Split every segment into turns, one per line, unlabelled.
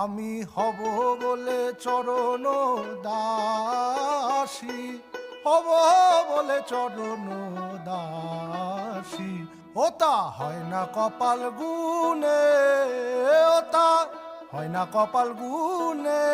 আমি হব বলে চরণ দাসী, হব বলে চরণ দাসী। ওতা হয় না কপাল গুনে ওতা হয় না কপাল গুনে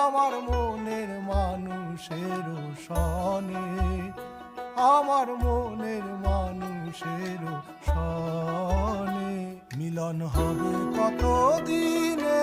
আমার মনের মানুষের সনে, আমার মনের মানুষের সনে। মিলন হবে কত দিনে